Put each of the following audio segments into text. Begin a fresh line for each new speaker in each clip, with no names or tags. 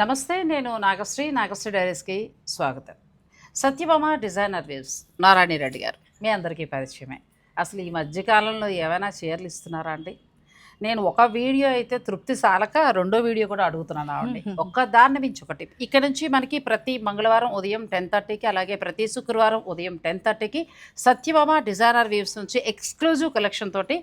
నమస్తే నేను నాగశ్రీ నాగశ్రీ డైరీస్కి స్వాగతం. సత్యభామ డిజైనర్ వేవ్స్ నారాయణ రెడ్డి గారు మీ అందరికీ పరిచయమే. అసలు ఈ మధ్యకాలంలో ఏమైనా చీరలు ఇస్తున్నారా అండి? నేను ఒక వీడియో అయితే తృప్తి సాలక రెండో వీడియో కూడా అడుగుతున్నాను ఆవిడని. ఒక్క దాన్ని మించి ఒకటి. ఇక్కడ నుంచి మనకి ప్రతి మంగళవారం ఉదయం టెన్ థర్టీకి అలాగే ప్రతి శుక్రవారం ఉదయం టెన్ థర్టీకి సత్యభామ డిజైనర్ వేవ్స్ నుంచి ఎక్స్క్లూజివ్ కలెక్షన్ తోటి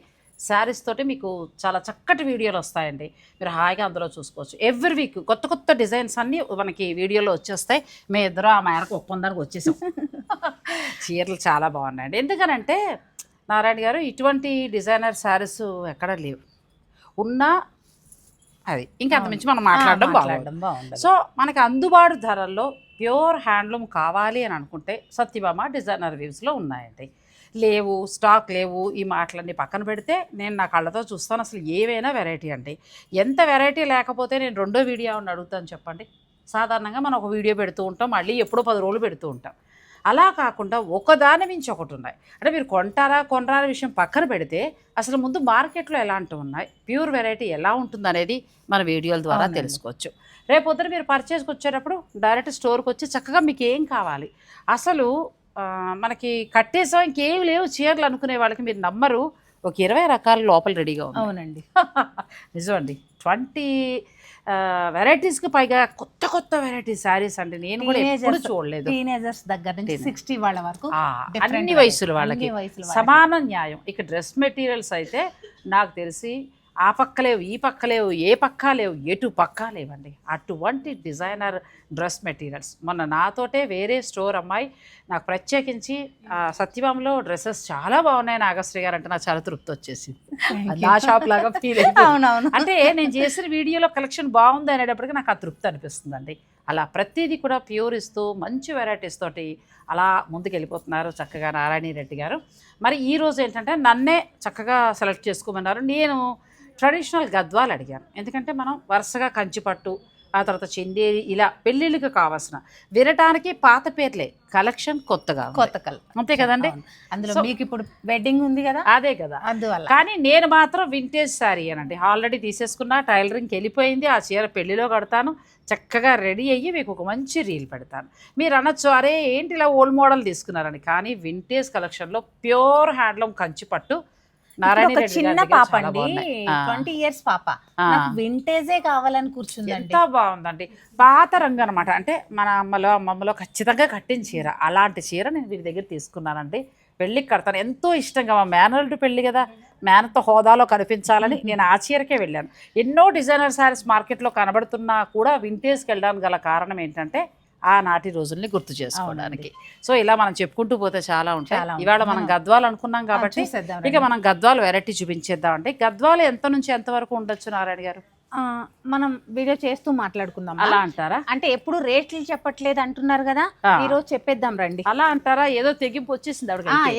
శారీస్ తోటి మీకు చాలా చక్కటి వీడియోలు వస్తాయండి. మీరు హాయిగా అందులో చూసుకోవచ్చు. ఎవ్రీ వీక్ కొత్త కొత్త డిజైన్స్ అన్నీ మనకి వీడియోలో వచ్చేస్తాయి. మేము ఇద్దరు ఆ మేరకు ఒప్పందానికి వచ్చేసాం. చీరలు చాలా బాగున్నాయండి. ఎందుకనంటే నారాయణ గారు ఇటువంటి డిజైనర్ శారీస్ ఎక్కడ లేవు. ఉన్నా అది ఇంకా అంతమించి మనం మాట్లాడడం బాగుంది. సో మనకి అందుబాటు ధరల్లో ప్యూర్ హ్యాండ్లూమ్ కావాలి అని అనుకుంటే సత్యభామ డిజైనర్ వ్యూస్లో ఉన్నాయండి. లేవు స్టాక్ లేవు ఈ మాటలన్నీ పక్కన పెడితే నేను నా కళ్ళతో చూస్తాను అసలు ఏవైనా వెరైటీ అండి. ఎంత వెరైటీ లేకపోతే నేను రెండో వీడియో అని అడుగుతాను చెప్పండి? సాధారణంగా మనం ఒక వీడియో పెడుతూ ఉంటాం మళ్ళీ ఎప్పుడో పది రోజులు పెడుతూ ఉంటాం. అలా కాకుండా ఒకదాని మించి ఒకటి ఉన్నాయి. అంటే మీరు కొంటారా కొనరా అనే విషయం పక్కన పెడితే అసలు ముందు మార్కెట్లో ఎలాంటివి ఉన్నాయి? ప్యూర్ వెరైటీ ఎలా ఉంటుందనేది మన వీడియోల ద్వారా. తెలుసుకోవచ్చు. రేపు పొద్దున మీరు పర్చేస్కి వచ్చేటప్పుడు డైరెక్ట్ స్టోర్కి వచ్చి చక్కగా మీకు ఏం కావాలి? అసలు మనకి కట్టేసాం ఇంకేం లేవు చీరలు అనుకునే వాళ్ళకి మీరు నమ్మరు. ఒక ఇరవై రకాల లోపల రెడీగా ఉంది
అవునండి.
నిజమండి. ట్వంటీ వెరైటీస్కి పైగా కొత్త కొత్త వెరైటీ శారీస్ అండి. నేను కూడా ఎప్పుడు చూడలేదు.
టీనేజర్స్ దగ్గర నుంచి. సిక్స్టీ వాళ్ళ వరకు
అన్ని వయసుల వాళ్ళకి. సమాన న్యాయం. ఇక డ్రెస్ మెటీరియల్స్ అయితే నాకు తెలిసి ఆ పక్క లేవు ఈ పక్క లేవు ఏ పక్క లేవు ఎటు పక్క లేవండి. అటువంటి డిజైనర్ డ్రెస్ మెటీరియల్స్. మొన్న నాతోటే వేరే స్టోర్ అమ్మాయి నాకు ప్రత్యేకించి సత్యభామలో డ్రెస్సెస్ చాలా బాగున్నాయి నాగశ్రీ గారు అంటే నాకు చాలా తృప్తి వచ్చేసింది. నా షాప్ లాగా ఫీల్
అవునవును.
అంటే నేను చేసిన వీడియోలో కలెక్షన్ బాగుంది అనేటప్పటికి నాకు ఆ తృప్తి అనిపిస్తుందండి. అలా ప్రతిదీ కూడా ప్యూర్ ఇస్తూ మంచి వెరైటీస్ తోటి అలా ముందుకు వెళ్ళిపోతున్నారు చక్కగా నారాయణ రెడ్డి గారు. మరి ఈ రోజు ఏంటంటే నన్నే చక్కగా సెలెక్ట్ చేసుకోమన్నారు. నేను ట్రెడిషనల్ గద్వాలు అడిగాను. ఎందుకంటే మనం వరుసగా కంచిపట్టు ఆ తర్వాత చెందేరి ఇలా పెళ్ళిళ్ళకి కావాల్సిన వినటానికి పాత పేర్లే. కలెక్షన్ కొత్తగా.
కొత్త కలర్
అంతే కదండి?
అందులో మీకు ఇప్పుడు వెడ్డింగ్ ఉంది కదా?
అదే కదా.
అందువల్ల.
కానీ నేను మాత్రం వింటేజ్ శారీ అనండి. ఆల్రెడీ తీసేసుకున్నా టైలరింగ్కి వెళ్ళిపోయింది ఆ చీర పెళ్ళిలో కడతాను చక్కగా రెడీ అయ్యి మీకు ఒక మంచి రీల్ పెడతాను. మీరు అనొచ్చు అరే ఏంటి ఇలా ఓల్డ్ మోడల్ తీసుకున్నారని? కానీ వింటేజ్ కలెక్షన్లో ప్యూర్ హ్యాండ్లూమ్ కంచి పట్టు
ఒక చిన్న పాప అండి ట్వంటీ ఇయర్స్ పాప. వింటేజే కావాలని కూర్చుందండి.
ఎంత బాగుందండి. పాత రంగు అనమాట అంటే మన అమ్మలో అమ్మమ్మలో ఖచ్చితంగా కట్టిన చీర. అలాంటి చీర నేను వీరి దగ్గర తీసుకున్నానండి. పెళ్ళికి కడతాను. ఎంతో ఇష్టంగా మా మేనల్టు పెళ్ళి కదా. మేనతో హోదాలో కనిపించాలని నేను ఆ చీరకే వెళ్ళాను. ఎన్నో డిజైనర్ శారీస్ మార్కెట్లో కనబడుతున్నా కూడా వింటేజ్కి వెళ్ళడానికి గల కారణం ఏంటంటే ఆనాటి రోజుల్ని గుర్తు చేసుకోవడానికి. సో ఇలా మనం చెప్పుకుంటూ పోతే చాలా ఉంటాయి. ఇవాళ మనం గద్వాలు అనుకున్నాం కాబట్టి ఇక మనం గద్వాలు వెరైటీ చూపించేద్దాం అంటే గద్వాలు ఎంత నుంచి ఎంత వరకు ఉండొచ్చు నారాయణ గారు?
మనం వీడియో చేస్తూ మాట్లాడుకుందాం
అలా అంటారా?
అంటే ఎప్పుడు రేట్లు చెప్పట్లేదు అంటున్నారు కదా. ఈ రోజు చెప్పేద్దాం రండి.
అలా అంటారా? ఏదో తెగింపు వచ్చేసింది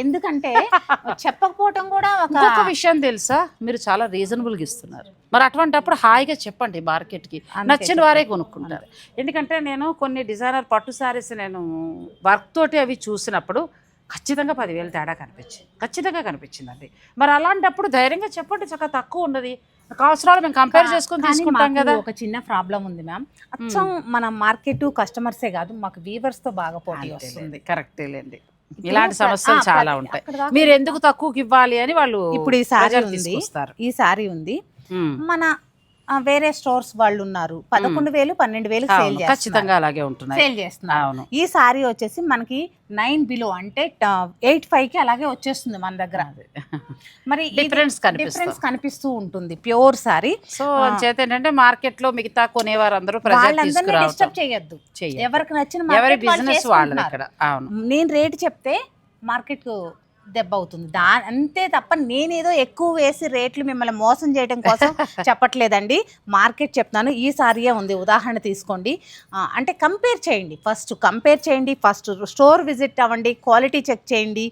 ఎందుకంటే చెప్పకపోవటం కూడా ఒక
విషయం తెలుసా? మీరు చాలా రీజనబుల్గా ఇస్తున్నారు. మరి అటువంటప్పుడు హాయిగా చెప్పండి మార్కెట్కి.
అంతే
నచ్చిన వారే కొనుక్కుంటారు. ఎందుకంటే నేను కొన్ని డిజైనర్ పట్టు శారీస్ నేను వర్క్ తోటి అవి చూసినప్పుడు ఖచ్చితంగా పదివేలు తేడా కనిపించింది. ఖచ్చితంగా కనిపించిందండి. మరి అలాంటప్పుడు ధైర్యంగా చెప్పండి చక్కగా తక్కువ ఉన్నది. అవసరాలు మేము కంపేర్ చేసుకొని
కానీ
తీసుకుంటాం కదా.
ఒక చిన్న ప్రాబ్లం ఉంది మ్యామ్ అచ్చం మన మార్కెట్ కస్టమర్సే కాదు మాకు వీవర్స్తో బాగా పోటీ వస్తుంది.
కరెక్టే లేండి. ఇలాంటి సమస్యలు చాలా ఉంటాయి. మీరు ఎందుకు తక్కువకి ఇవ్వాలి అని వాళ్ళు
ఇప్పుడు ఈ సారీ ఉంది. ఈ సారీ ఉంది. మన వేరే స్టోర్స్ వాళ్ళు ఉన్నారు పదకొండు వేలు పన్నెండు వేలు సేల్
ఖచ్చితంగా అలాగే ఉంటున్నాయి.
సేల్ చేస్తున్నారు. ఈ సారీ వచ్చేసి మనకి నైన్ బిలో అంటే ఎయిట్ ఫైవ్కి అలాగే వచ్చేస్తుంది మన దగ్గర. మరి
కనిపిస్తా.
డిఫరెన్స్ కనిపిస్తూ ఉంటుంది ప్యూర్ సారీ.
సో చేత ఏంటంటే మార్కెట్లో మిగతా కొనేవారు అందరూ
డిస్టర్బ్ చేయొద్దు. ఎవరికి నచ్చిన వాళ్ళు
బిజినెస్
నేను రేటు చెప్తే మార్కెట్ దెబ్బ అవుతుంది. దా అంతే తప్ప నేనేదో ఎక్కువ వేసి రేట్లు మిమ్మల్ని మోసం చేయడం కోసం చెప్పట్లేదండి. మార్కెట్ చెప్తాను ఈ సారీయే ఉంది. ఉదాహరణ తీసుకోండి. అంటే కంపేర్ చేయండి. ఫస్ట్ కంపేర్ చేయండి. ఫస్ట్ స్టోర్ విజిట్ అవ్వండి. క్వాలిటీ చెక్ చేయండి.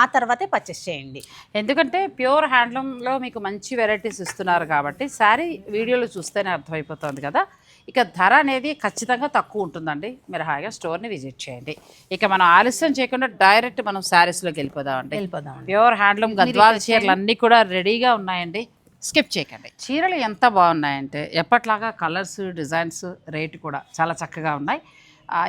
ఆ తర్వాతే పర్చేస్ చేయండి.
ఎందుకంటే ప్యూర్ హ్యాండ్లూమ్లో మీకు మంచి వెరైటీస్ ఇస్తున్నారు కాబట్టి శారీ వీడియోలో చూస్తేనే అర్థమైపోతుంది కదా. ఇక ధర అనేది ఖచ్చితంగా తక్కువ ఉంటుందండి. మీరు హాయిగా స్టోర్ని విజిట్ చేయండి. ఇక మనం ఆలస్యం చేయకుండా డైరెక్ట్ మనం శారీస్లోకి వెళ్ళిపోదామండి.
వెళ్ళిపోదాం
ప్యూర్ హ్యాండ్లూమ్ గద్వాల చీరలు అన్నీ కూడా రెడీగా ఉన్నాయండి. స్కిప్ చేయకండి. చీరలు ఎంత బాగున్నాయంటే ఎప్పట్లాగా కలర్స్ డిజైన్స్ రేట్ కూడా చాలా చక్కగా ఉన్నాయి.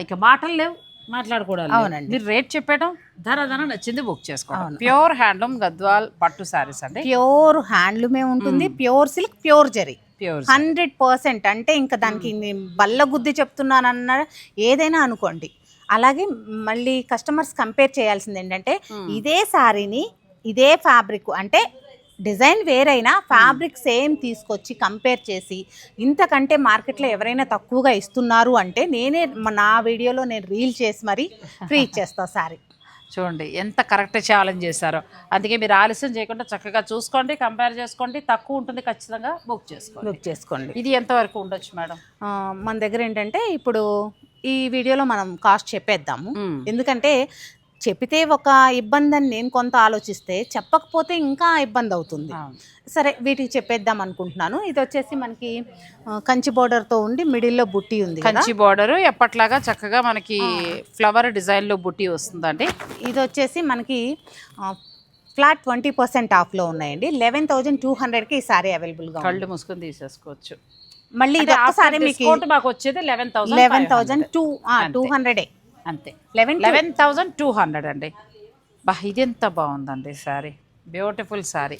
ఇక మాటలు లేవు మాట్లాడుకోవడం.
అవునండి.
మీరు రేట్ చెప్పడం ధర ధర నచ్చింది బుక్ చేసుకోవడం.
అవును.
ప్యూర్ హ్యాండ్లూమ్ గద్వాల్ పట్టు శారీస్ అండి.
ప్యూర్ హ్యాండ్లూమే ఉంటుంది. Pure silk pure zari. Hundred percent. అంటే ఇంకా దానికి నేను బల్ల గుద్ది చెప్తున్నానన్న ఏదైనా అనుకోండి. అలాగే మళ్ళీ కస్టమర్స్ కంపేర్ చేయాల్సింది ఏంటంటే ఇదే శారీని ఇదే ఫ్యాబ్రిక్ అంటే డిజైన్ వేరైనా ఫ్యాబ్రిక్ సేమ్ తీసుకొచ్చి కంపేర్ చేసి ఇంతకంటే మార్కెట్లో ఎవరైనా తక్కువగా ఇస్తున్నారు అంటే నేనే నా వీడియోలో నేను రీల్ చేసి మరీ ఫ్రీ ఇచ్చేస్తా శారీ
చూడండి ఎంత కరెక్ట్ ఛాలెంజ్ చేశారో. అందుకే మీరు ఆలస్యం చేయకుండా చక్కగా చూసుకోండి కంపేర్ చేసుకోండి తక్కువ ఉంటుంది ఖచ్చితంగా బుక్ చేసుకోండి.
బుక్ చేసుకోండి.
ఇది ఎంతవరకు ఉండొచ్చు మేడం?
మన దగ్గర ఏంటంటే ఇప్పుడు ఈ వీడియోలో మనం కాస్ట్ చెప్పేద్దాము. ఎందుకంటే చెప్తే ఒక ఇబ్బంది అని నేను కొంత ఆలోచిస్తే చెప్పకపోతే ఇంకా ఇబ్బంది అవుతుంది. సరే వీటికి చెప్పేద్దాం అనుకుంటున్నాను. ఇది వచ్చేసి మనకి కంచి బోర్డర్తో ఉండి మిడిల్లో బుట్టి ఉంది
కంచి బార్డర్ ఎప్పట్లాగా చక్కగా మనకి ఫ్లవర్ డిజైన్లో బుట్టి వస్తుందండి.
ఇది వచ్చేసి మనకి ఫ్లాట్ ట్వంటీ పర్సెంట్ ఆఫ్లో ఉన్నాయండి. లెవెన్ థౌజండ్ టూ హండ్రెడ్కి ఈ సారీ అవైలబుల్గా
కళ్ళు మూసుకొని తీసేసుకోవచ్చు.
మళ్ళీ ఇది ఒక్కసారి మీకు
మాకు వచ్చేది eleven thousand
eleven thousand two two హండ్రెడే
అంతే.
Eleven
eleven thousand two hundred అండి. బా ఇది ఎంత బాగుందండి సారీ. Beautiful sorry.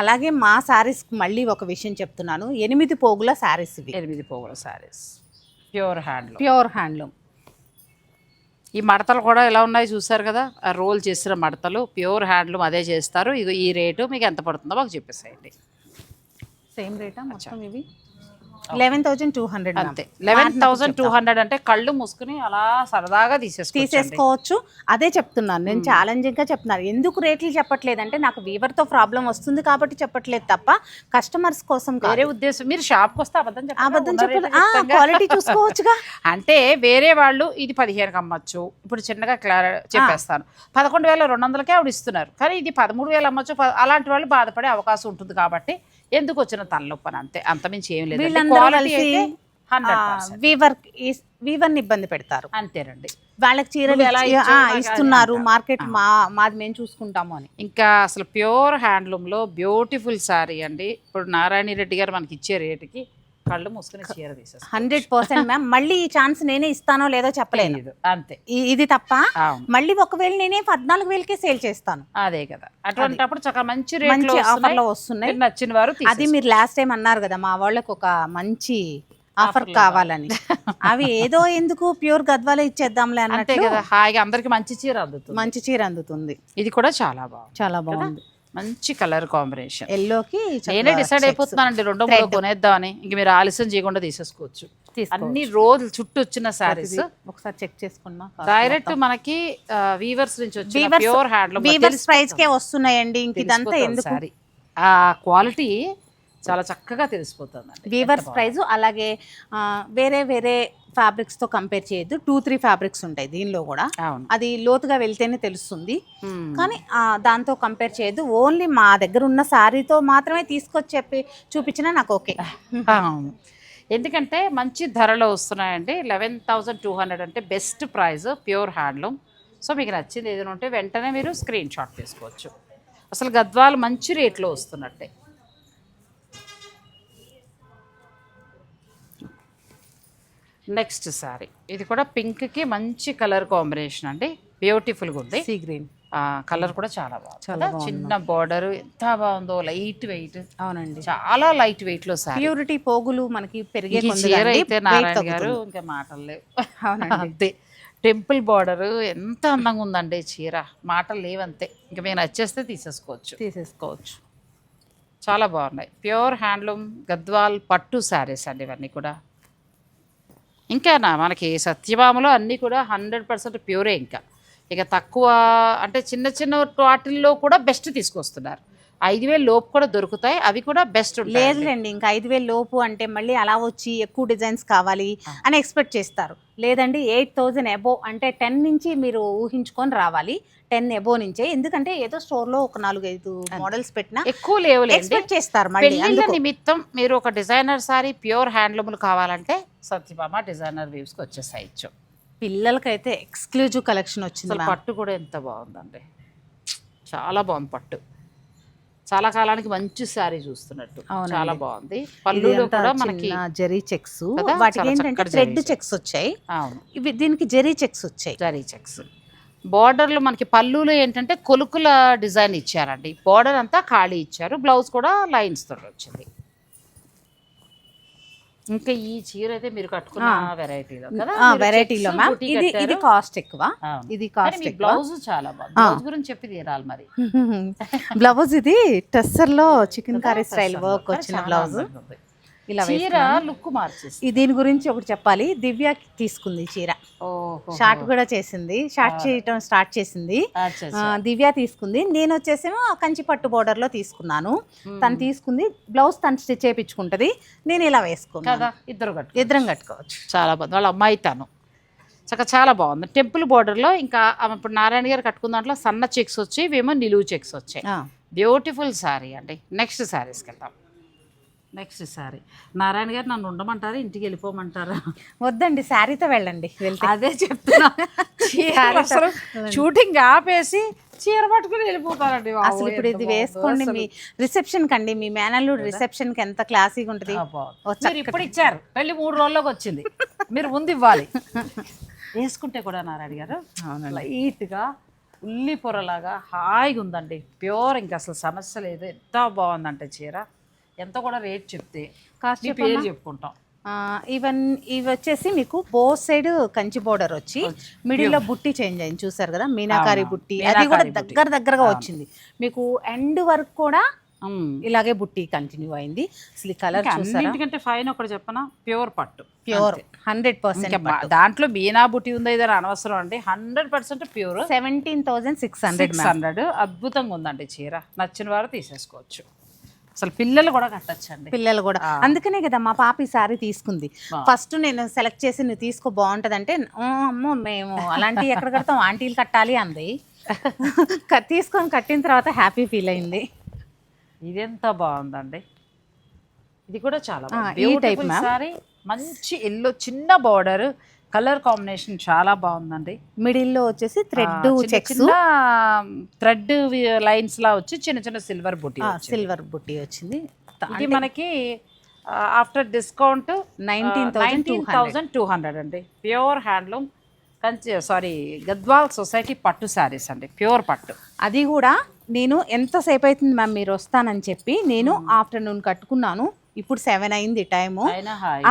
అలాగే మా శారీస్ మళ్ళీ ఒక విషయం చెప్తున్నాను. ఎనిమిది పోగుల శారీస్ ఇవి.
ఎనిమిది పోగుల సారీస్. ప్యూర్ హ్యాండ్లో
ప్యూర్ హ్యాండ్లూమ్
ఈ మడతలు కూడా ఎలా ఉన్నాయి చూసారు కదా? ఆ రోల్ చేసిన మడతలు ప్యూర్ హ్యాండ్లూమ్ అదే చేస్తారు. ఇగో ఈ రేటు మీకు ఎంత పడుతుందో మాకు చెప్పేసేయండి.
సేమ్ రేటా మొత్తం ఇవి? లెవెన్ థౌజండ్ టూ హండ్రెడ్
అంతే. లెవెన్ థౌసండ్ టూ హండ్రెడ్ అంటే కళ్ళు మూసుకుని అలా సరదాగా తీసేసుకోవచ్చు
తీసేసుకోవచ్చు. అదే చెప్తున్నాను. నేను ఛాలెంజింగ్గా చెప్తున్నాను. ఎందుకు రేట్లు చెప్పట్లేదంటే నాకు వీవర్తో ప్రాబ్లం వస్తుంది కాబట్టి చెప్పట్లేదు తప్ప కస్టమర్స్ కోసం.
వేరే ఉద్దేశం. మీరు షాప్కి వస్తే అబద్ధం?
అబద్ధం చెప్పలేదు. క్వాలిటీ చూసుకోవచ్చుగా.
అంటే వేరే వాళ్ళు ఇది పదిహేనుకి అమ్మచ్చు. ఇప్పుడు చిన్నగా క్లారి చెప్పేస్తాను. పదకొండు వేల రెండు వందలకే ఆవిడ ఇస్తున్నారు. కానీ ఇది పదమూడు వేలు అమ్మచ్చు. అలాంటి వాళ్ళు బాధపడే అవకాశం ఉంటుంది కాబట్టి ఎందుకు వచ్చిన తలనొప్పని అంతే అంతమించి ఏం లేదు క్వాలిటీ అయితే
వీవర్ ఇబ్బంది పెడతారు.
అంతేనండి.
వాళ్ళకి చీరలు
ఎలా
ఇస్తున్నారు. మార్కెట్ మా మాది మేము చూసుకుంటాము అని.
ఇంకా అసలు ప్యూర్ హ్యాండ్లూమ్లో బ్యూటిఫుల్ శారీ అండి. ఇప్పుడు నారాయణ రెడ్డి గారు మనకి ఇచ్చే రేటుకి కళ్ళు మూసుకుని చీర తీసేస్తారు
హండ్రెడ్ పర్సెంట్ మ్యామ్. మళ్ళీ ఈ ఛాన్స్ నేనే ఇస్తానో లేదో చెప్పలేను.
అంతే.
ఈ- ఇది తప్ప
అవును.
మళ్ళీ ఒకవేళ నేనే పద్నాలుగు వేలకే సేల్ చేస్తాను.
అదే కదా. అటువంటిప్పుడు చక్కగా మంచి రేట్లో
మంచి
వస్తున్నాయి.
ఆఫర్లో వస్తున్నాయి.
మీరు నచ్చిన వారు
అది మీరు లాస్ట్ టైం అన్నారు కదా మా వాళ్ళకి ఒక మంచి ఆఫర్ కావాలని. అవి ఏదో ఎందుకు ప్యూర్ గద్వాలే ఇచ్చేద్దాంలే
అంతే
అన్నట్టు
కదా హాయిగా అందరికి మంచి చీర అందుతుంది.
మంచి చీర అందుతుంది.
ఇది కూడా చాలా బాగుంది.
చాలా బాగుంది.
మంచి కలర్ కాంబినేషన్.
ఎల్లోకి
నేనే డిసైడ్ అయిపోతున్నానండి రెండో మూడో కొనేద్దామని. ఇంక మీరు ఆలస్యం చేయకుండా తీసేసుకోవచ్చు. అన్ని రోజులు చుట్టూ వచ్చిన శారీస్
ఒకసారి చెక్ చేసుకున్నా
డైరెక్ట్ మనకి వీవర్స్ నుంచి
Weavers-
pure handloom
weavers price కే వస్తున్నాయండి ఇంక ఇదంతా ఎందుకు?
ఆ క్వాలిటీ చాలా చక్కగా తెలిసిపోతుంది
వీవర్స్ ప్రైస్ అలాగే వేరే వేరే ఫ్యాబ్రిక్స్తో కంపేర్ చేయొద్దు. టూ త్రీ ఫ్యాబ్రిక్స్ ఉంటాయి దీనిలో కూడా.
అవును.
అది లోతుగా వెళ్తేనే తెలుస్తుంది. కానీ దాంతో కంపేర్ చేయొద్దు. ఓన్లీ మా దగ్గర ఉన్న శారీతో మాత్రమే తీసుకొచ్చి చెప్పి చూపించినా నాకు ఓకే.
అవును. ఎందుకంటే మంచి ధరలో వస్తున్నాయండి. లెవెన్ థౌజండ్ టూ హండ్రెడ్ అంటే best price pure handloom so మీకు నచ్చింది ఏదైనా ఉంటే వెంటనే మీరు స్క్రీన్ షాట్ తీసుకోవచ్చు. అసలు గద్వాలు మంచి రేట్లో వస్తున్నట్టే. నెక్స్ట్ సారీ. ఇది కూడా పింక్కి మంచి కలర్ కాంబినేషన్ అండి. బ్యూటిఫుల్గా ఉంది.
Sea green.
కలర్ కూడా చాలా బాగుంది. చిన్న బార్డర్ ఎంత బాగుందో లైట్ వెయిట్
అవునండి.
చాలా లైట్ వెయిట్లో సారీ.
ప్యూరిటీ పోగులు మనకి పెరిగే
చీర అయితే నారాయణ గారు. ఇంకా మాటలు లేవు. అంతే టెంపుల్ బార్డర్ ఎంత అందంగా ఉందండి చీర. మాటలు లేవంతే. ఇంకా మేము నచ్చేస్తే తీసేసుకోవచ్చు.
తీసేసుకోవచ్చు.
చాలా బాగున్నాయి. ప్యూర్ హ్యాండ్లూమ్ గద్వాల్ పట్టు శారీస్ అండి ఇవన్నీ కూడా. ఇంకా మనకి సత్యభామలో అన్నీ కూడా హండ్రెడ్ పర్సెంట్ ప్యూరే ఇంకా. ఇక తక్కువ అంటే చిన్న చిన్న వాటిల్లో కూడా బెస్ట్ తీసుకొస్తున్నారు. ఐదు వేలు లోపు కూడా దొరుకుతాయి. అవి కూడా బెస్ట్
లేదులేండి ఇంకా ఐదు వేలు లోపు అంటే మళ్ళీ అలా వచ్చి ఎక్కువ డిజైన్స్ కావాలి అని ఎక్స్పెక్ట్ చేస్తారు. లేదండి ఎయిట్ థౌజండ్ ఎబో అంటే టెన్ నుంచి మీరు ఊహించుకొని రావాలి. టెన్ ఎబో నుంచే. ఎందుకంటే ఏదో స్టోర్లో ఒక నాలుగు ఐదు మోడల్స్ పెట్టినా
ఎక్కువ లేవులేండి.
ఎక్స్పెక్ట్ చేస్తారు మళ్ళీ.
నిమిత్తం మీరు ఒక డిజైనర్ సారీ ప్యూర్ హ్యాండ్లూమ్లు కావాలంటే సత్యభామ డిజైనర్ వీవ్స్కి వచ్చేసాయచ్చు
పిల్లలకైతే ఎక్స్క్లూజివ్ కలెక్షన్ వచ్చింది.
పట్టు కూడా ఎంత బాగుందండి. చాలా బాగుంది పట్టు. చాలా కాలానికి మంచి శారీ చూస్తున్నట్టు. చాలా బాగుంది. పళ్ళులో కూడా మనకి
జరీ చెక్స్? వాటికి ఏంటంటే థ్రెడ్ చెక్స్ వచ్చాయి.
అవును.
ఇవి దీనికి జరీ చెక్స్ వచ్చాయి.
జరీ చెక్స్. బార్డర్లో మనకి పళ్ళులో ఏంటంటే కొలుకుల డిజైన్ ఇచ్చారండి. బార్డర్ అంతా ఖాళీ ఇచ్చారు. బ్లౌజ్ కూడా లైన్స్ తోటి వచ్చింది. ఇంకా ఈ చీర అయితే మీరు కట్టుకున్న. వెరైటీలో కదా
వెరైటీలో మ్యామ్ ఇది. ఇది కాస్ట్ ఎక్కువ. ఇది కాస్ట్
బ్లౌజ్ చాలా బాగుంది. బ్లౌజ్ గురించి చెప్పి తీరాలి మరి
బ్లౌజ్ ఇది టెస్సర్లో చికెన్ కర్రీ స్టైల్ వర్క్ వచ్చిన బ్లౌజ్. ఇలా
చీర. లుక్ మార్చేసి
దీని గురించి ఒకటి చెప్పాలి. దివ్య తీసుకుంది చీర. షార్ట్ కూడా చేసింది. షార్ట్ చేయటం స్టార్ట్ చేసింది. దివ్య తీసుకుంది. నేను వచ్చేసేమో కంచి పట్టు border లో తీసుకున్నాను. తను తీసుకుంది. బ్లౌజ్ తను స్టిచ్ చేయించుకుంటది నేను ఇలా వేసుకున్నాను.
కదా ఇద్దరు కట్టు
ఇద్దరం కట్టుకోవచ్చు.
చాలా బాగుంది. వాళ్ళ అమ్మాయి తను. చక్క చాలా బాగుంది. టెంపుల్ బార్డర్లో ఇంకా ఆమె ఇప్పుడు నారాయణ గారు కట్టుకున్న దాంట్లో సన్న చెక్స్ వచ్చి ఇవేమో నిలువు చెక్స్ వచ్చాయి. బ్యూటిఫుల్ శారీ అండి. నెక్స్ట్ శారీస్కి వెళ్దాం. నెక్స్ట్ శారీ నారాయణ గారు నన్ను ఉండమంటారా? ఇంటికి వెళ్ళిపోమంటారా?
వద్దండి శారీతో వెళ్ళండి వెళ్తే.
అదే చెప్తున్నా. చీర అసలు షూటింగ్ ఆపేసి చీర పట్టుకుని వెళ్ళిపోతారండి బాబు.
అసలు ఇప్పుడు
ఎంత
ఇది
బాగుందో.
వేసుకోండి
అసలు.
మీ రిసెప్షన్ కండి మీ మేనల్లు రిసెప్షన్కి ఎంత క్లాసీగా ఉంటుంది.
మీరు ఇప్పుడు ఇచ్చారు. పెళ్ళి మూడు రోజుల్లోకి వచ్చింది. మీరు ముందు ఇవ్వాలి. వేసుకుంటే కూడా నారాయణ గారు లైట్గా ఉల్లి పొరలాగా హాయిగా ఉందండి. ప్యూర్ ఇంకా అసలు సమస్య లేదు. ఎంత బాగుందంటే చీర. ఎంత కూడా రేట్ చెప్తే
కాస్ట్
పేరు చెప్పుకుంటాం.
ఈవెన్ ఇవి వచ్చేసి మీకు బోత్ సైడ్ కంచి బోర్డర్ వచ్చి మిడిల్లో బుట్టి చేంజ్ అయింది. చూసారు కదా? మీనాకారి. బుట్టి. అది కూడా. దగ్గర దగ్గరగా వచ్చింది. మీకు ఎండ్ వరకు కూడా
మ్మ్.
ఇలాగే బుట్టి కంటిన్యూ అయింది. అసలు కలర్ చూసారా?
అన్నింటికంటే ఫైన్ ఒకటి చెప్పనా? ప్యూర్ పట్టు.
ప్యూర్. హండ్రెడ్ పర్సెంట్
బా- దాంట్లో బీనా బుట్టి ఉందో ఇదని అనవసరం అండి. Hundred percent pure.
Seventeen thousand six hundred
hundred. అద్భుతంగా ఉందండి చీర. నచ్చిన వారు తీసేసుకోవచ్చు. అసలు పిల్లలు కూడా కట్టచ్చండి.
పిల్లలు కూడా. అందుకనే కదా మా పాప ఈ సారీ తీసుకుంది. ఫస్ట్ నేను సెలెక్ట్ చేసి నువ్వు తీసుకో బాగుంటది అంటే అమ్మో మేము అలాంటివి ఎక్కడ కడతాం? ఆంటీలు కట్టాలి అంది. తీసుకొని కట్టిన తర్వాత హ్యాపీ ఫీల్ అయింది.
ఇది ఎంత బాగుందండి. ఇది కూడా చాలా.
ఈ
saree మంచి ఎల్లో చిన్న బార్డర్ కలర్ కాంబినేషన్ చాలా బాగుందండి.
మిడిల్లో వచ్చేసి థ్రెడ్ చెక్స్.
థ్రెడ్ లైన్స్ లా వచ్చి చిన్న చిన్న సిల్వర్ బుట్టి
సిల్వర్ బుట్టి వచ్చింది.
ఇది మనకి after discount
nineteen thousand
nineteen thousand two hundred అండి. Pure handloom Kanchi sari Gadwal society పట్టు శారీస్ అండి. ప్యూర్ పట్టు.
అది కూడా నేను ఎంతసేపు అవుతుంది మ్యామ్ మీరు వస్తానని చెప్పి నేను ఆఫ్టర్నూన్ కట్టుకున్నాను. ఇప్పుడు సెవెన్ అయింది టైము.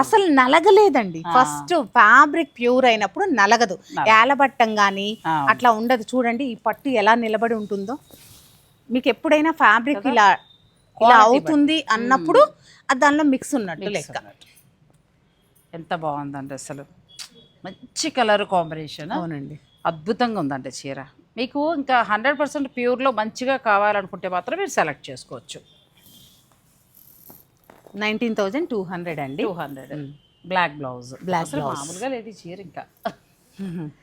అసలు నలగలేదండి. ఫస్ట్ ఫ్యాబ్రిక్ ప్యూర్ అయినప్పుడు నలగదు. ఏలబట్టం కానీ. అట్లా ఉండదు. చూడండి ఈ పట్టు ఎలా నిలబడి ఉంటుందో. మీకు ఎప్పుడైనా ఫ్యాబ్రిక్ ఇలా ఇలా అవుతుంది అన్నప్పుడు అది దానిలో మిక్స్ ఉన్నట్టు లెక్క.
ఎంత బాగుందండి అసలు. మంచి కలర్ కాంబినేషన్
అవునండి.
అద్భుతంగా ఉందండి చీర. మీకు ఇంకా హండ్రెడ్ పర్సెంట్ ప్యూర్లో మంచిగా కావాలనుకుంటే మాత్రం మీరు సెలెక్ట్ చేసుకోవచ్చు.
నైన్టీన్ థౌజండ్ టూ హండ్రెడ్ అండి.
Two hundred. Black blouse.
blouse.
మామూలుగా లేదు చీర ఇంకా.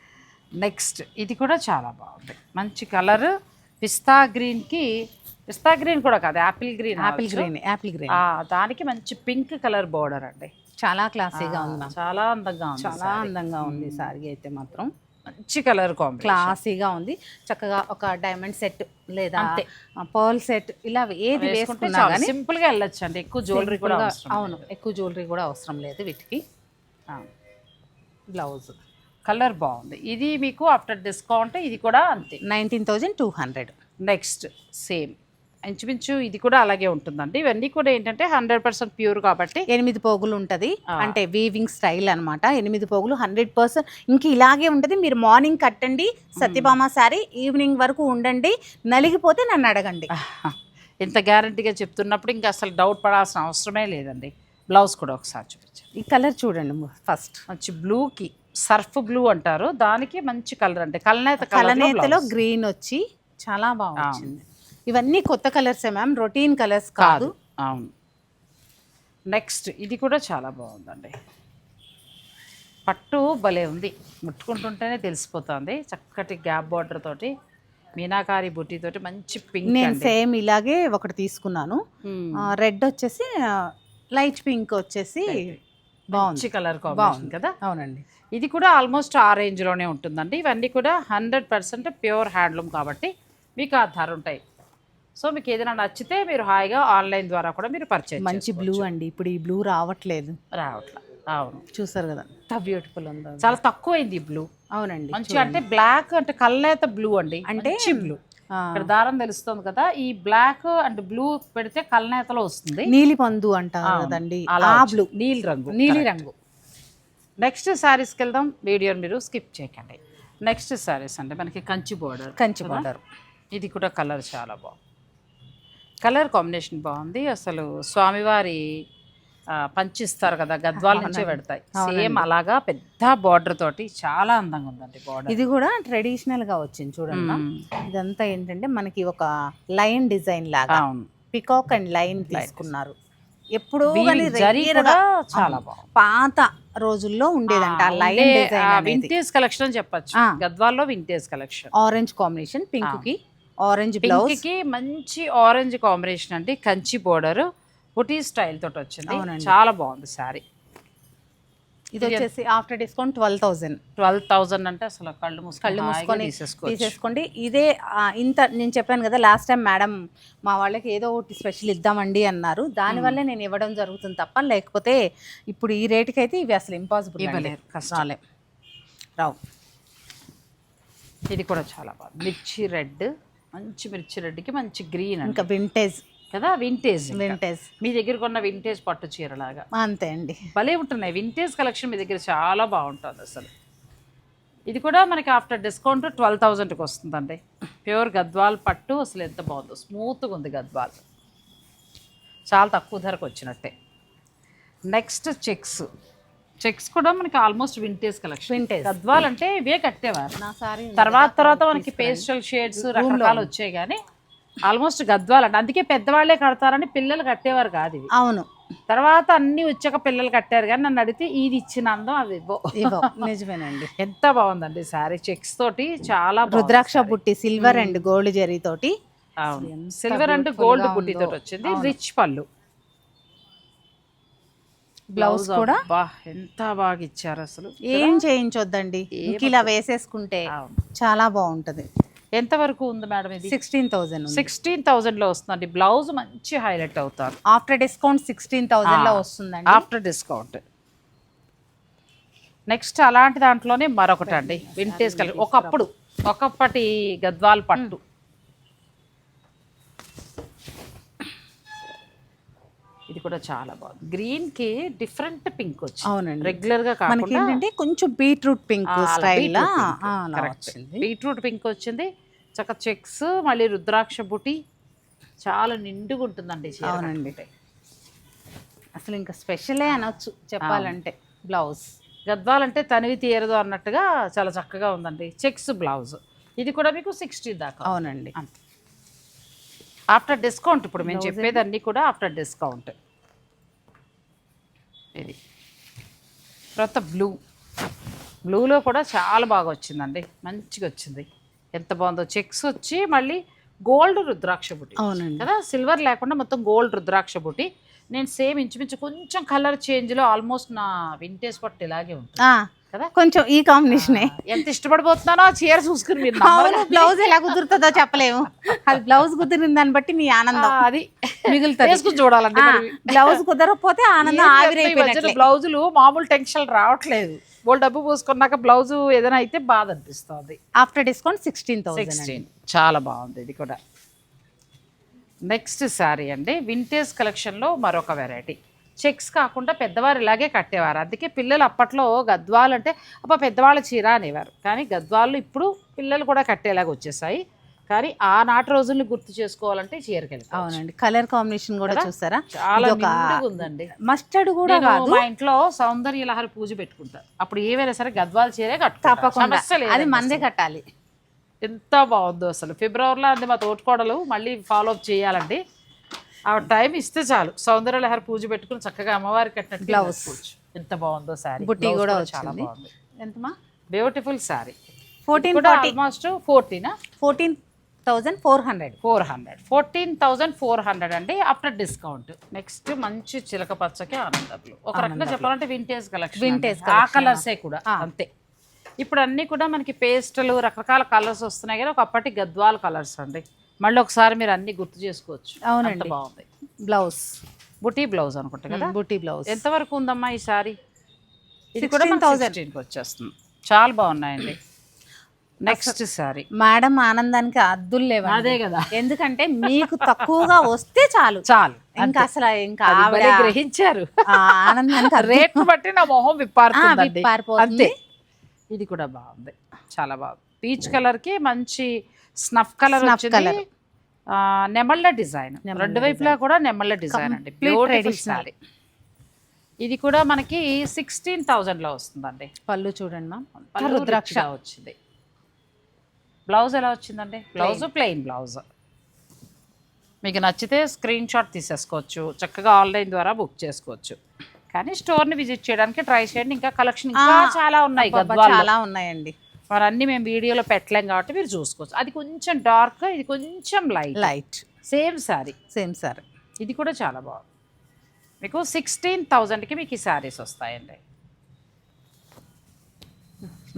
నెక్స్ట్ ఇది కూడా చాలా బాగుంది. మంచి కలర్. పిస్తా గ్రీన్కి పిస్తా గ్రీన్ కూడా కాదు apple green
apple green apple green.
దానికి మంచి పింక్ కలర్ బోర్డర్ అండి.
చాలా క్లాసీగా ఉంది
చాలా అందంగా ఉంది
చాలా అందంగా ఉంది సారీ అయితే మాత్రం.
మంచి కలర్ కాంబినేషన్.
క్లాసీగా ఉంది. చక్కగా ఒక డైమండ్ సెట్ లేదా పర్ల్ సెట్ ఇలా ఏది వేసుకున్నా కానీ
సింపుల్గా వెళ్ళొచ్చు అండి ఎక్కువ జ్యువెలరీ కూడా
అవును ఎక్కువ జ్యువెలరీ కూడా అవసరం లేదు వీటికి. బ్లౌజ్.
కలర్ బాగుంది. ఇది మీకు ఆఫ్టర్ డిస్కౌంట్ ఇది కూడా అంతే.
Nineteen thousand two hundred.
Next same. ఇంచుమించు ఇది కూడా అలాగే ఉంటుందండి. ఇవన్నీ కూడా ఏంటంటే హండ్రెడ్ పర్సెంట్ ప్యూర్ కాబట్టి
ఎనిమిది పోగులు ఉంటుంది. అంటే వీవింగ్ స్టైల్ అన్నమాట. ఎనిమిది పోగులు హండ్రెడ్ పర్సెంట్. ఇంక ఇలాగే ఉంటుంది. మీరు మార్నింగ్ కట్టండి సత్యభామ సారీ ఈవినింగ్ వరకు ఉండండి నలిగిపోతే నన్ను అడగండి.
ఇంత గ్యారంటీగా చెప్తున్నప్పుడు ఇంకా అసలు డౌట్ పడాల్సిన అవసరమే లేదండి. బ్లౌజ్ కూడా ఒకసారి చూపించండి.
ఈ కలర్ చూడండి ఫస్ట్.
మంచి బ్లూకి సర్ఫ్ బ్లూ అంటారు. దానికి మంచి కలర్ అంటే కలనేత
కలనేతలో గ్రీన్ వచ్చి చాలా బాగా వచ్చింది. ఇవన్నీ కొత్త కలర్సే మ్యామ్? రొటీన్ కలర్స్ కాదు.
అవును. నెక్స్ట్ ఇది కూడా చాలా బాగుందండి. పట్టు భలే ఉంది. ముట్టుకుంటుంటేనే తెలిసిపోతుంది. చక్కటి గ్యాప్ బార్డర్ తోటి మీనాకారి బుట్టి తోటి మంచి పింక్
నేను సేమ్ ఇలాగే ఒకటి తీసుకున్నాను. రెడ్ వచ్చేసి లైట్ పింక్ వచ్చేసి బాగుంది.
కలర్ కాంబినేషన్ కదా?
అవునండి.
ఇది కూడా ఆల్మోస్ట్ ఆ రేంజ్లోనే ఉంటుందండి. ఇవన్నీ కూడా హండ్రెడ్ పర్సెంట్ ప్యూర్ హ్యాండ్లూమ్ కాబట్టి మీకు ఆ ధర ఉంటాయి. సో మీకు ఏదైనా నచ్చితే మీరు హాయిగా ఆన్లైన్ ద్వారా కూడా మీరు పర్చేజ్
మంచి బ్లూ అండి. ఇప్పుడు ఈ బ్లూ రావట్లేదు.
రావట్లా. అవును.
చూసారు కదా. ఎంత బ్యూటిఫుల్ ఉందో.
చాలా తక్కువైంది బ్లూ.
అవునండి.
మంచి అంటే బ్లాక్ అంటే కల్లేత బ్లూ అండి.
అంటే
బ్లూ. ఇక్కడ దారం తెలుస్తుంది కదా ఈ బ్లాక్ అండ్ బ్లూ పెడితే కల్నేతలో వస్తుంది.
నీలి పందు అంటారు. కదండి.
అలా
బ్లూ.
నీలి రంగు.
నీలి రంగు.
నెక్స్ట్ శారీస్కి వెళ్దాం. వీడియోని మీరు స్కిప్ చేయకండి. నెక్స్ట్ శారీస్ అంటే మనకి కంచి బోర్డర్
కంచి బార్డర్
ఇది కూడా కలర్ చాలా బాగుంది. కలర్ కాంబినేషన్ బాగుంది. అసలు స్వామివారి పంచిస్తారు కదా గద్వాల నుంచే పెడతాయి. సేమ్ అలాగా పెద్ద బార్డర్ తోటి చాలా అందంగా ఉందండి బార్డర్.
ఇది కూడా ట్రెడిషనల్గా వచ్చింది చూడండి ఇదంతా ఏంటంటే మనకి ఒక లైన్ డిజైన్ లాగా పికాక్ అండ్ లైన్ తీసుకున్నారు. ఎప్పుడు
చాలా బాగుంది.
పాత రోజుల్లో ఉండేదంట ఆ లైన్ డిజైన్
వింటేజ్ కలెక్షన్ చెప్పొచ్చు. గద్వాల్లో వింటేజ్ కలెక్షన్
ఆరెంజ్ కాంబినేషన్ పింక్కి ఆరెంజ్ బ్లౌజ్.
కి మంచి ఆరెంజ్ కాంబినేషన్ అండి కంచి బోర్డర్ బుటీ స్టైల్ తోటి వచ్చింది. చాలా బాగుంది శారీ.
ఇది వచ్చేసి after discount twelve thousand.
Twelve thousand అంటే అసలు కళ్ళు
కళ్ళు మూసుకొని తీసేసుకోండి. ఇదే ఇంత నేను చెప్పాను కదా లాస్ట్ టైం మేడం మా వాళ్ళకి ఏదో ఒకటి స్పెషల్ ఇద్దామండి అన్నారు. దానివల్లే నేను ఇవ్వడం జరుగుతుంది తప్ప లేకపోతే ఇప్పుడు ఈ రేటుకి అయితే ఇవి అసలు ఇంపాసిబుల్
ఇవ్వలేరు కష్టం.
రాలే. రావు.
ఇది కూడా చాలా బాగుంది. మిర్చి రెడ్ మంచి మిర్చి రెడ్కి మంచి గ్రీన్
ఇంకా వింటేజ్
కదా? వింటేజ్
వింటేజ్
మీ దగ్గర కొన్న వింటేజ్ పట్టు చీరలాగా.
అంతే అండి.
భలే ఉంటున్నాయి. వింటేజ్ కలెక్షన్ మీ దగ్గర చాలా బాగుంటుంది అసలు. ఇది కూడా మనకి ఆఫ్టర్ డిస్కౌంట్ ట్వెల్వ్ థౌజండ్కి వస్తుందండి. ప్యూర్ గద్వాల్ పట్టు అసలు ఎంత బాగుందో. స్మూత్గా ఉంది గద్వాల్. చాలా తక్కువ ధరకు వచ్చినట్టే. నెక్స్ట్ చెక్స్ చెక్స్ కూడా మనకి almost vintage collection
Vintage.
Gadwal అంటే ఇవే కట్టేవారు.
నా సారీ
తర్వాత తర్వాత మనకి పేస్టల్ షేడ్స్ రకరకాలు వచ్చాయి కానీ ఆల్మోస్ట్ గద్వాల్ అంటే అందుకే పెద్దవాళ్ళే కడతారని పిల్లలు కట్టేవారు కాదు ఇవి.
అవును.
తర్వాత అన్ని వచ్చాక పిల్లలు కట్టారు కానీ నన్ను అడిగితే ఇది ఇచ్చిన అందం
ఇవో నిజమేనండి.
ఎంత బాగుందండి సారీ చెక్స్ తోటి చాలా
రుద్రాక్ష. బుట్టి సిల్వర్ అండ్ గోల్డ్ జరీ తోటి.
సిల్వర్ అండ్ గోల్డ్ బుట్టి. తోటి వచ్చింది. రిచ్ పళ్ళు.
బ్లౌజ్ కూడా
ఎంత బాగా ఇచ్చారు అసలు.
ఏం చేయించొద్దండి. ఇలా వేసేసుకుంటే. చాలా బాగుంటది.
ఎంత వరకు ఉంది మేడం ఇది?
సిక్స్టీన్ థౌసండ్
సిక్స్టీన్ థౌజండ్లో వస్తుందండి. బ్లౌజ్ మంచి హైలైట్ అవుతారు.
ఆఫ్టర్ డిస్కౌంట్ సిక్స్టీన్
థౌసండ్లో.
వస్తుందండి.
After discount. నెక్స్ట్ అలాంటి దాంట్లోనే మరొకటి అండి వింటేజ్ కలర్. ఒకప్పుడు ఒకప్పటి గద్వాల్ పట్టు. ఇది కూడా చాలా బాగుంది. గ్రీన్కి డిఫరెంట్ పింక్ వచ్చింది.
అవునండి.
రెగ్యులర్గా
మనకి ఏంటంటే కొంచెం beetroot pink style
beetroot pink వచ్చింది. చక్క చెక్స్ మళ్ళీ రుద్రాక్ష బుటి. చాలా నిండుగా ఉంటుందండి
అవునండి. అసలు ఇంకా స్పెషలే అనొచ్చు చెప్పాలంటే. బ్లౌజ్
గద్వాలంటే తనివి తీయరదు అన్నట్టుగా చాలా చక్కగా ఉందండి. చెక్స్ బ్లౌజ్ ఇది కూడా మీకు సిక్స్టీ దాకా.
అవునండి.
అంతే. ఆఫ్టర్ డిస్కౌంట్ ఇప్పుడు మేము చెప్పేది అన్నీ కూడా ఆఫ్టర్ డిస్కౌంట్ ఇది. తర్వాత బ్లూ. బ్లూలో కూడా చాలా బాగా వచ్చిందండి. మంచిగా వచ్చింది. ఎంత బాగుందో. చెక్స్ వచ్చి మళ్ళీ గోల్డ్ రుద్రాక్ష బుటి.
అవునండి.
కదా? సిల్వర్ లేకుండా మొత్తం గోల్డ్ రుద్రాక్ష బుటి. నేను సేమ్ ఇంచుమించు కొంచెం కలర్ చేంజ్లో ఆల్మోస్ట్ నా వింటేజ్ పట్టు ఇలాగే ఉంటుంది. కదా
కొంచెం ఈ కాంబినేషనే.
ఎంత ఇష్టపడిపోతున్నానో ఆ చీర చూసుకుని మీరు
అవును
నమ్మరు.
బ్లౌజ్ ఎలా కుదురుతుందో చెప్పలేము. అది బ్లౌజ్ కుదిరిన దాన్ని బట్టి మీ
ఆ,
ఆనందం
అది
మిగులుతుంది.
వేసుకుని చూడాలండి మరి.
బ్లౌజ్ కుదరకపోతే ఆనందం ఆవిరైపోయినట్లే.
మధ్యన బ్లౌజులు మామూలు టెన్షన్ రావట్లేదు. వాళ్ళు డబ్బు పూసుకున్నాక బ్లౌజు ఏదైనా అయితే బాధ అనిపిస్తుంది.
After discount sixteen thousand
sixteen చాలా బాగుంది ఇది కూడా. నెక్స్ట్ శారీ అండి. వింటేజ్ కలెక్షన్లో మరొక వెరైటీ చెక్స్ కాకుండా పెద్దవారు ఇలాగే కట్టేవారు. అందుకే పిల్లలు అప్పట్లో గద్వాలు అంటే అబ్బా పెద్దవాళ్ళ చీర అనేవారు. కానీ గద్వాలు ఇప్పుడు పిల్లలు కూడా కట్టేలాగా వచ్చేసాయి. కానీ ఆనాటి రోజుల్ని గుర్తు చేసుకోవాలంటే చీరకి వెళ్ళిపోవచ్చు.
అవునండి. కలర్ కాంబినేషన్ కూడా? చూసారా?
చాలా ఉందండి.
మస్టర్డ్ కూడా కాదు.
మా ఇంట్లో సౌందర్య లహరి పూజ పెట్టుకుంటారు అప్పుడు ఏవైనా సరే గద్వాల చీరే
తప్పకుండా. అది మందే. కట్టాలి.
ఎంత బాగుందో అసలు. ఫిబ్రవరిలో అంది మా తోటికోడలు మళ్ళీ ఫాలో అప్ చేయాలండి. ఆ టైం ఇస్తే చాలు. సౌందర్య లహరి పూజ పెట్టుకుని చక్కగా అమ్మవారి కట్టినట్టు. కట్టుకోవచ్చు. ఎంత బాగుందో సారీ
బుట్టి కూడా
చాలా. బాగుంది.
ఎంతమా
beautiful sari
fourteen
almost ఫోర్టీనా
fourteen thousand four hundred
four hundred fourteen thousand four hundred అండి. ఆఫ్టర్ డిస్కౌంట్ నెక్స్ట్ మంచి చిలక పచ్చకి ఆనందపులు. ఒక రకంగా చెప్పాలంటే వింటేజ్ కలెక్షన్
Vintage
ఆ. కలర్సే కూడా అంతే. ఇప్పుడు అన్నీ కూడా మనకి పేస్టలు రకరకాల కలర్స్ వస్తున్నాయి కదా ఒకప్పటి గద్వాల్ కలర్స్ అండి. మళ్ళీ ఒకసారి మీరు అన్ని గుర్తు చేసుకోవచ్చు.
అవునండి.
బాగుంది.
బ్లౌజ్.
బుటీ బ్లౌజ్ అనుకుంటా కదా?
బుటీ బ్లౌజ్.
ఎంతవరకు ఉందమ్మా ఈ సారీ? ఇది కూడా
16,000.
సిక్స్టీన్కి వచ్చేస్తుంది. చాలా బాగున్నాయండి. Next sorry.
మేడం ఆనందానికి అద్దులు లేవు
అదే కదా.
ఎందుకంటే మీకు తక్కువగా వస్తే చాలు.
చాలు
ఇంకా అసలు ఇంకా
గ్రహించారు.
ఆనందానికి
రేట్ బట్టి నా మొహం
విప్పారిపోతుంది.
ఇది కూడా బాగుంది. చాలా బాగుంది. పీచ్ కలర్కి మంచి స్నఫ్ కలర్. ఆ, నెమళ్ళ డిజైన్. రెండు వైపులా కూడా నెమళ్ళ డిజైన్ అండి.
Traditional.
సారీ. ఇది కూడా మనకి సిక్స్టీన్ థౌజండ్లో వస్తుందండి.
పళ్ళు చూడండి మ్యామ్ రుద్రాక్ష.
వచ్చింది. బ్లౌజ్ ఎలా వచ్చిందండి? బ్లౌజ్ ప్లెయిన్ బ్లౌజ్ మీకు నచ్చితే స్క్రీన్ షాట్ తీసేసుకోవచ్చు. చక్కగా ఆన్లైన్ ద్వారా బుక్ చేసుకోవచ్చు. కానీ స్టోర్ని విజిట్ చేయడానికి ట్రై చేయండి. ఇంకా కలెక్షన్ ఇంకా చాలా ఉన్నాయి
చాలా ఉన్నాయండి.
మరి అన్ని మేము వీడియోలో పెట్టలేం కాబట్టి మీరు చూసుకోవచ్చు. అది కొంచెం డార్క్ ఇది కొంచెం light
light
same sari
same sir
ఇది కూడా చాలా బాగుంది. మీకు సిక్స్టీన్ థౌజండ్కి మీకు ఈ శారీస్ వస్తాయండి.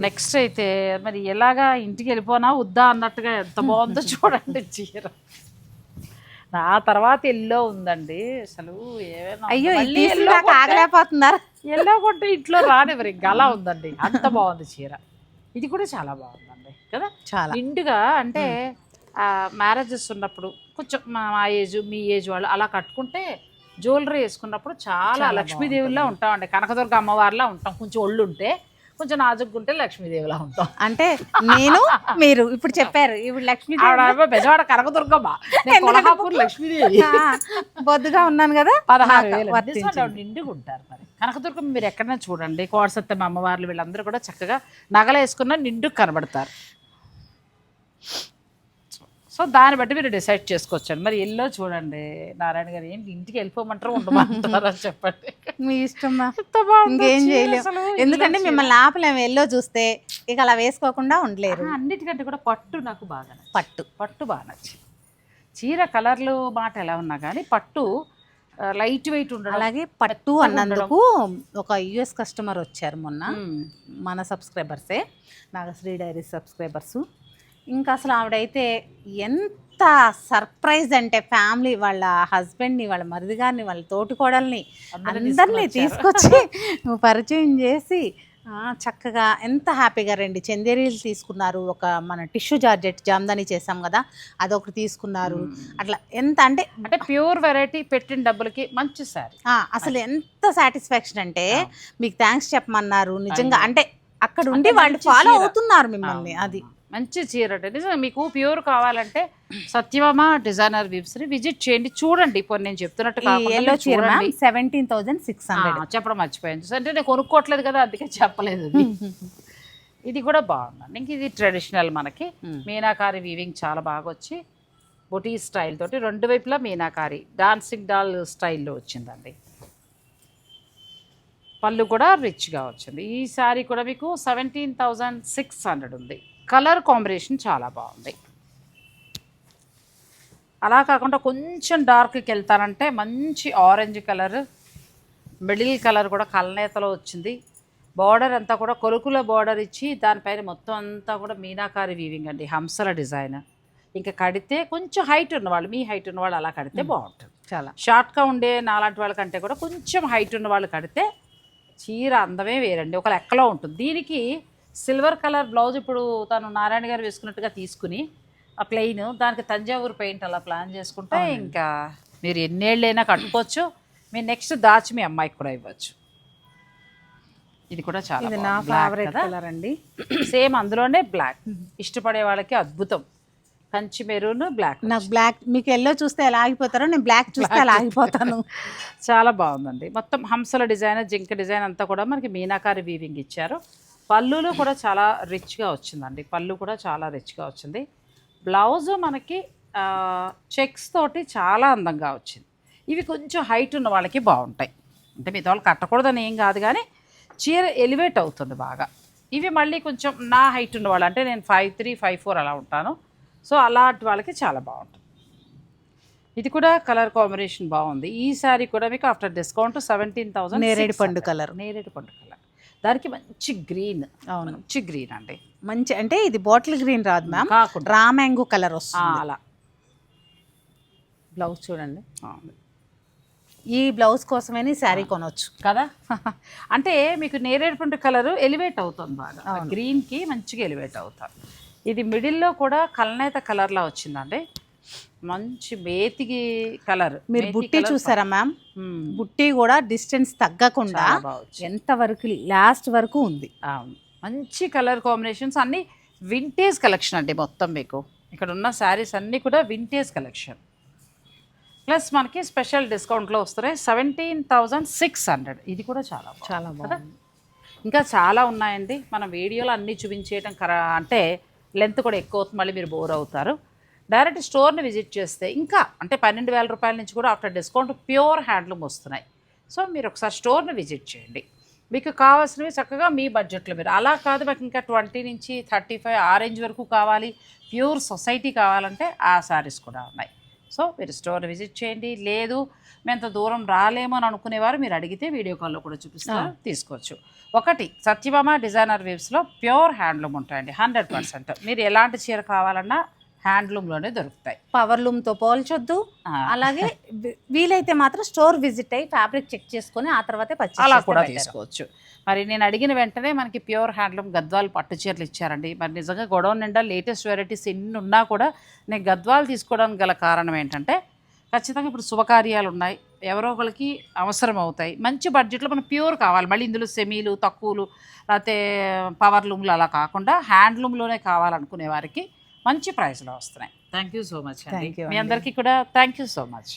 నెక్స్ట్ అయితే మరి ఎలాగా ఇంటికి వెళ్ళిపోనా వద్దా అన్నట్టుగా ఎంత బాగుందో చూడండి చీర. నా తర్వాత ఎల్లో ఉందండి. అసలు ఏమైనా
అయ్యో ఆగలేకపోతున్నారా.
ఎల్లో కొంటే ఇంట్లో రానివ్వరు. ఇంకా అలా ఉందండి. అంత బాగుంది చీర. ఇది కూడా చాలా బాగుందండి కదా?
చాలా.
నిండుగా అంటే మ్యారేజెస్ ఉన్నప్పుడు కొంచెం మా మా ఏజ్ మీ ఏజ్ వాళ్ళు అలా కట్టుకుంటే జ్యువెలరీ వేసుకున్నప్పుడు చాలా లక్ష్మీదేవిలా ఉంటామండి. కనకదుర్గ అమ్మవారిలా ఉంటాం. కొంచెం ఒళ్ళు ఉంటే కొంచెం నాజుకుంటే లక్ష్మీదేవిలా ఉంటాం.
అంటే నేను మీరు ఇప్పుడు చెప్పారు ఇప్పుడు లక్ష్మీ
ఆవిడ ఏమో బెజవాడ కనకదుర్గమ్మ. కొల్హాపూర్ లక్ష్మీదేవి.
బొద్దుగా ఉన్నాను కదా.
పదహారు నిండుగా ఉంటారు మరి కనకదుర్గమ్మ మీరు ఎక్కడైనా చూడండి. కోడసత్తమ్మ అమ్మవార్లు వీళ్ళందరూ కూడా చక్కగా నగలు వేసుకున్న నిండు కనబడతారు. సో దాన్ని బట్టి మీరు డిసైడ్ చేసుకోవచ్చండి. మరి ఎల్లో చూడండి. నారాయణ గారు ఏంటి ఇంటికి వెళ్ళిపోమంటారు? ఉండమంటారా? చెప్పండి.
మీ ఇష్టం మా.
ఎంత బాగుందో
ఇంకేం
చీర
చేయలేం.
అసలు.
ఎందుకంటే మిమ్మల్ని ఆపలేము ఎల్లో చూస్తే ఇక అలా వేసుకోకుండా ఉండలేరు.
అన్నిటికంటే కూడా పట్టు నాకు బాగా.
పట్టు.
పట్టు బాగా నచ్చింది. చీర కలర్లు మాట ఎలా ఉన్నా కానీ పట్టు లైట్ వెయిట్ ఉండడం
అలాగే పట్టు అన్నందుకు ఒక యుఎస్ కస్టమర్ వచ్చారు మొన్న. మన సబ్స్క్రైబర్సే నాగశ్రీ డైరీ సబ్స్క్రైబర్స్. ఇంకా అసలు ఆవిడైతే ఎంత సర్ప్రైజ్ అంటే ఫ్యామిలీ వాళ్ళ హస్బెండ్ని వాళ్ళ మరిది గారిని వాళ్ళ తోటికోడల్ని
అందరినీ
అందరినీ తీసుకొచ్చి పరిచయం చేసి చక్కగా ఎంత హ్యాపీగా రండి. చందేరీలు తీసుకున్నారు. ఒక మన టిష్యూ జార్జెట్ జామ్దాని చేసాం కదా అదొకటి తీసుకున్నారు. అట్లా ఎంత అంటే
అంటే ప్యూర్ వెరైటీ పెట్టిన డబ్బులకి మంచి
ఆ, అసలు ఎంత సాటిస్ఫాక్షన్ అంటే మీకు థ్యాంక్స్ చెప్పమన్నారు. నిజంగా అంటే అక్కడ ఉండి వాళ్ళు ఫాలో. అవుతున్నారు మిమ్మల్ని అది.
మంచి చీర అంటే. నిజంగా మీకు ప్యూర్ కావాలంటే సత్యభామ డిజైనర్ వీవ్స్ని విజిట్ చేయండి. చూడండి. ఇప్పుడు నేను చెప్తున్నట్టు
ఎల్లో చీర. సెవెంటీన్ థౌసండ్ సిక్స్ హండ్రెడ్
చెప్పడం మర్చిపోయాను. చూసి అంటే నేను కొనుక్కోవట్లేదు కదా అందుకే చెప్పలేదు. ఇది కూడా బాగుందండి. ఇంక ఇది ట్రెడిషనల్ మనకి.
Hmm.
మీనాకారి వీవింగ్ చాలా బాగా వచ్చి బొటీ స్టైల్ తోటి రెండు వైపులా మీనాకారి డాన్సింగ్ డాల్ స్టైల్లో వచ్చిందండి. పళ్ళు కూడా రిచ్గా వచ్చింది. ఈ శారీ కూడా మీకు సెవెంటీన్ థౌజండ్ సిక్స్ హండ్రెడ్ ఉంది. కలర్ కాంబినేషన్ చాలా బాగుంది. అలా కాకుండా కొంచెం డార్క్కి వెళ్తానంటే మంచి ఆరెంజ్ కలర్ మిడిల్ కలర్ కూడా కలనేతలో వచ్చింది. బార్డర్ అంతా కూడా కొలుకుల బార్డర్ ఇచ్చి దానిపైన మొత్తం అంతా కూడా మీనాకారి వీవింగ్ అండి హంసల డిజైన్. ఇంకా కడితే కొంచెం హైట్ ఉన్నవాళ్ళు మీ హైట్ ఉన్నవాళ్ళు అలా కడితే బాగుంటుంది.
చాలా.
షార్ట్గా ఉండే నాలాంటి వాళ్ళకంటే కూడా కొంచెం హైట్ ఉన్న వాళ్ళు కడితే చీర అందమే వేరండి ఒక లెక్కలో ఉంటుంది. దీనికి సిల్వర్ కలర్ బ్లౌజ్ ఇప్పుడు తను నారాయణ గారు వేసుకున్నట్టుగా తీసుకుని ఆ ప్లెయిన్ దానికి తంజావూరు పెయింట్ అలా ప్లాన్ చేసుకుంటే ఇంకా మీరు ఎన్నేళ్ళైనా కట్టుకోవచ్చు మీరు నెక్స్ట్ దాచి మీ అమ్మాయికి కూడా ఇవ్వచ్చు. ఇది కూడా చాలా
ఇది నా ఫేవరెట్ కలర్ అండి.
సేమ్ అందులోనే బ్లాక్ ఇష్టపడే వాళ్ళకి అద్భుతం. కంచి మెరూన్ బ్లాక్
నాకు బ్లాక్ మీకు ఎల్లో చూస్తే ఎలా ఆగిపోతారో నేను బ్లాక్ చూస్తే అలా ఆగిపోతాను.
చాలా బాగుందండి. మొత్తం హంసల డిజైన్ జింక డిజైన్ అంతా కూడా మనకి మీనాకారి వీవింగ్ ఇచ్చారు. పళ్ళులో కూడా చాలా రిచ్గా వచ్చిందండి. పళ్ళు కూడా చాలా రిచ్గా వచ్చింది. బ్లౌజ్ మనకి చెక్స్ తోటి చాలా అందంగా వచ్చింది. ఇవి కొంచెం హైట్ ఉన్న వాళ్ళకి బాగుంటాయి. అంటే మిగతా వాళ్ళు కట్టకూడదని ఏం కాదు కానీ చీర ఎలివేట్ అవుతుంది బాగా. ఇవి మళ్ళీ కొంచెం నా హైట్ ఉన్న వాళ్ళు అంటే నేను ఫైవ్ త్రీ ఫైవ్ ఫోర్ అలా ఉంటాను. సో అలాంటి వాళ్ళకి చాలా బాగుంటుంది. ఇది కూడా కలర్ కాంబినేషన్ బాగుంది. ఈ సారీ కూడా మీకు ఆఫ్టర్ డిస్కౌంట్ సెవెంటీన్ థౌసండ్
నేరేడు పండు colour.
నేరేడు పండు కలర్ దానికి మంచి గ్రీన్
అవును.
మంచి గ్రీన్ అండి.
మంచి అంటే ఇది బాటిల్ గ్రీన్ రాదు మ్యామ్.
కాకుండా.
రా మ్యాంగో కలర్ వస్తుంది.
అలా.
బ్లౌజ్ చూడండి. ఈ బ్లౌజ్ కోసమే శారీ కొనవచ్చు
కదా? అంటే మీకు నేరేడుపండు కలర్ ఎలివేట్ అవుతుంది బాగా. గ్రీన్కి మంచిగా ఎలివేట్ అవుతారు. ఇది మిడిల్లో కూడా కలనేత కలర్లా వచ్చిందండి. మంచి మేతికి కలర్.
మీరు బుట్టి చూసారా మ్యామ్? బుట్టి కూడా డిస్టెన్స్ తగ్గకుండా ఎంత వరకు లాస్ట్ వరకు ఉంది.
మంచి కలర్ కాంబినేషన్స్ అన్నీ వింటేజ్ కలెక్షన్ అండి మొత్తం మీకు. ఇక్కడ ఉన్న శారీస్ అన్నీ కూడా వింటేజ్ కలెక్షన్. ప్లస్ మనకి స్పెషల్ డిస్కౌంట్లో వస్తున్నాయి. Seventeen thousand six hundred. ఇది కూడా చాలా.
చాలా బాగుంది.
ఇంకా చాలా ఉన్నాయండి. మనం వీడియోలో అన్నీ చూపించేయడం కరా అంటే లెంత్ కూడా ఎక్కువ అవుతుంది. మళ్ళీ మీరు బోర్ అవుతారు. డైరెక్ట్ స్టోర్ని విజిట్ చేస్తే ఇంకా అంటే పన్నెండు వేల రూపాయల నుంచి కూడా ఆఫ్టర్ డిస్కౌంట్ ప్యూర్ హ్యాండ్లూమ్ వస్తున్నాయి. సో మీరు ఒకసారి స్టోర్ని విజిట్ చేయండి. మీకు కావాల్సినవి చక్కగా మీ బడ్జెట్లో మీరు అలా కాదు మాకు ఇంకా ట్వంటీ నుంచి థర్టీ ఫైవ్ ఆ రేంజ్ వరకు కావాలి. ప్యూర్ సొసైటీ కావాలంటే ఆ సారీస్ కూడా ఉన్నాయి. సో మీరు స్టోర్ విజిట్ చేయండి. లేదు మేము దూరం రాలేము అని అనుకునేవారు మీరు అడిగితే వీడియో కాల్లో కూడా చూపిస్తారు తీసుకోవచ్చు. ఒకటి సత్యభామ డిజైనర్ వేవ్స్లో ప్యూర్ హ్యాండ్లూమ్ ఉంటాయండి హండ్రెడ్ పర్సెంట్. మీరు ఎలాంటి చీర కావాలన్నా హ్యాండ్లూమ్లోనే దొరుకుతాయి.
పవర్ లూమ్తో పోల్చొద్దు. అలాగే వీలైతే మాత్రం స్టోర్ విజిట్ అయ్యి ఫ్యాబ్రిక్ చెక్ చేసుకొని ఆ తర్వాతే purchase
అలా కూడా. తీసుకోవచ్చు. మరి నేను అడిగిన వెంటనే మనకి ప్యూర్ హ్యాండ్లూమ్ గద్వాలు పట్టు చీరలు ఇచ్చారండి. మరి నిజంగా గొడవ నిండా లేటెస్ట్ వెరైటీస్ ఎన్ని ఉన్నా కూడా నేను గద్వాలు తీసుకోవడానికి గల కారణం ఏంటంటే ఖచ్చితంగా ఇప్పుడు శుభకార్యాలు ఉన్నాయి. ఎవరో ఒకరికి అవసరం అవుతాయి. మంచి బడ్జెట్లో మనం ప్యూర్ కావాలి. మళ్ళీ ఇందులో సెమీలు తక్కువలు లేకపోతే పవర్ లూమ్లు అలా కాకుండా హ్యాండ్లూమ్లోనే కావాలనుకునే వారికి మంచి ప్రైస్లో వస్తున్నాయి. థ్యాంక్ యూ సో మచ్ అండి మీ. అందరికీ కూడా థ్యాంక్ యూ సో మచ్